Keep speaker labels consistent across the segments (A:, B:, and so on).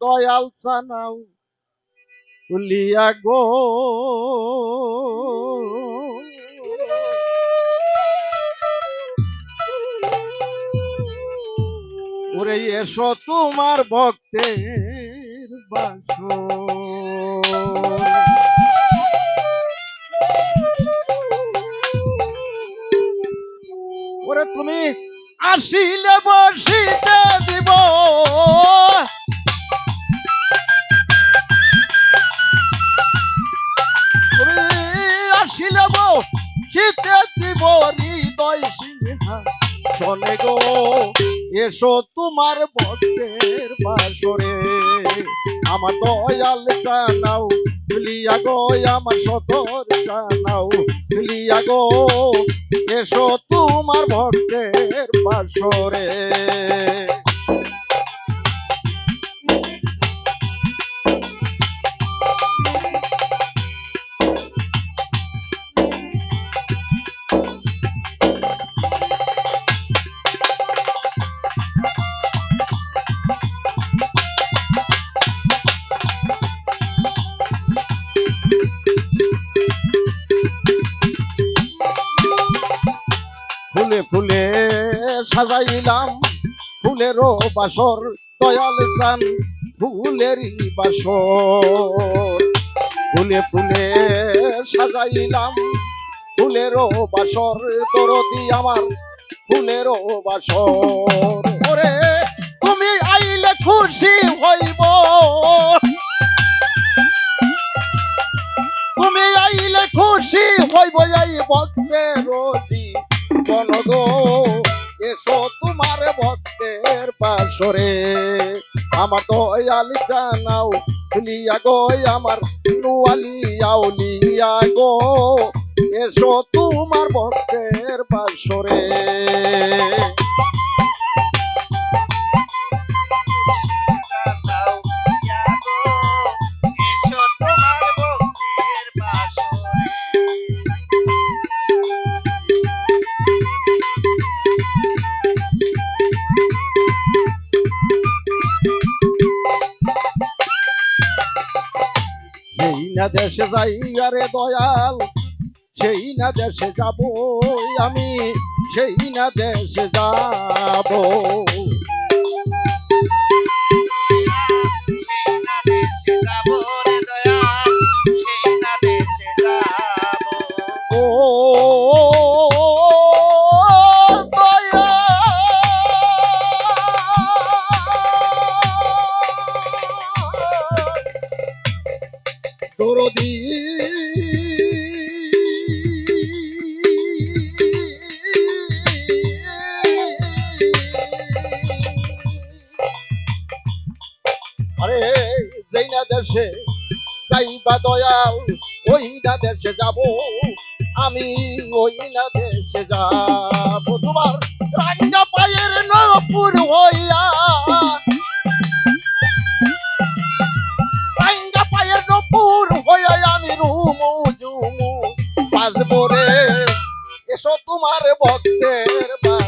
A: দয়াল সানাও উলিয়া গো। ওরে এসো তোমার ভক্তের ওরে তুমি আসিলে বসিতে এসো তোমার বটের বাসরে। আমার দয়াল কানাও তুলিয়া গো, আমার সতর কানাও তুলিয়া গো, এসো তোমার ভক্তের বাসরে। ফুলে ফুলে সাজাইলাম ফুলেরও বাসর, দয়াল চান ফুলেরই বাসর। ফুলে ফুলে সাজাইলাম ফুলেরও বাসর, দরদি আমার ফুলেরও বাসর। ওরে, তুমি আইলে খুশি হইব। তুমি আইলে খুশি হইব এই ভক্তের জীবন গো, এসো তোমার ভক্তের পাশরে। আমার দয়াল জানাও লিয়া গো, আমার নুয়ালি আউলিয়া গো। এসো তোমার ভক্তের পাশরে। না দেশে যাই আরে দয়াল সেই না দেশে যাব আমি সেই না দেশে যাব দেশে, যাইবা দয়াল, ওই না দেশে যাব, আমি ওই না দেশে যাব। তোমার রাঙ্গা পায়ের নপুর হইয়া রাঙ্গা পায়ের নপুর হইয়া আমি রুমু জুমু। বাজবো রে, এসো তোমার ভক্তের বাসরে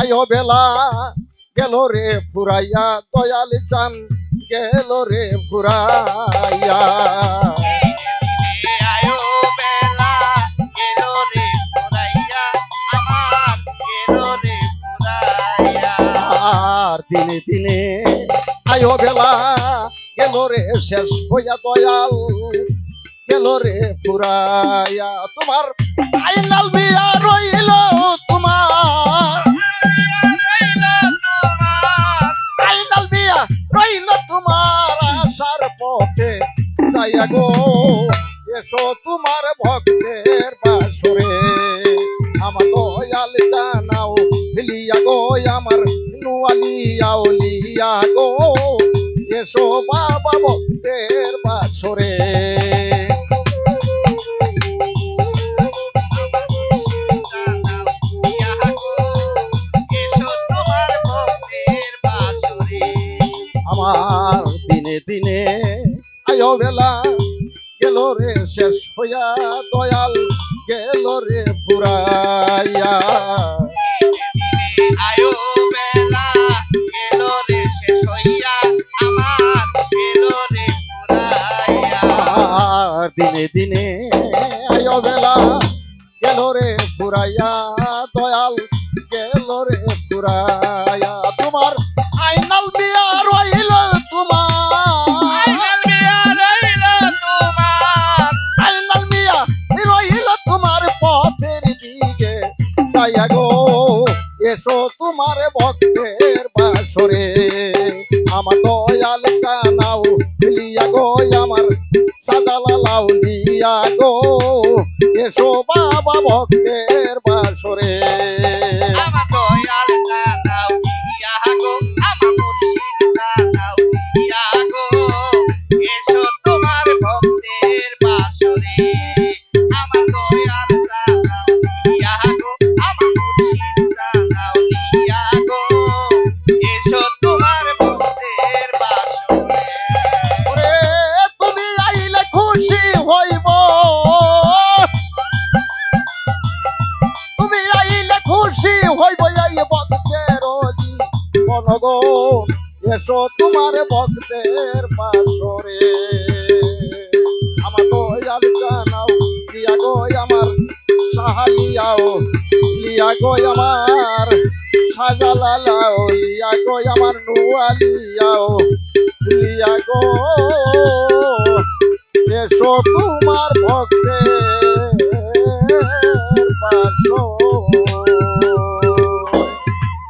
A: আয়ো বেলা গেল রে ফুরাইয়া দয়াল চান গেল রে ফুরাইয়া। দিনে দিনে আয়ো বেলা গেল রে শেষ হইয়া দয়াল গেল রে ফুরাইয়া। তোমার আইনাল মিয়া রইল। তোমার ভক্তের বাসরে আমার দয়াল জানাও লিয়া গো, আমার নুয়ালিয়া লিয়া গো। এসো বাবা ভক্তের বাসরে। আমার দিনে দিনে আয়ো বেলা গেল রে, শেষ হইয়া দয়াল গেল রে পুরাইয়া দিনে দিনে আয়ো বেলা গেল রে পুরাইয়া দয়াল গেল রে পুরাইয়া এসো তোমার ভক্তের বাসরে। আমার দয়াল কানাও লিয়া গো, আমার সাদালা লাউ লিয়া গো। এসো বাবা ভক্তের এসো তোমার ভক্তের পাশরে আমার দয়াল জানাও লিয়া গো আমার সাহালিয়াও লিয়া গো আমার সাজালালাও লিয়া গো আমার নুয়ালিয়াও লিয়া গো এসো তোমার ভক্ত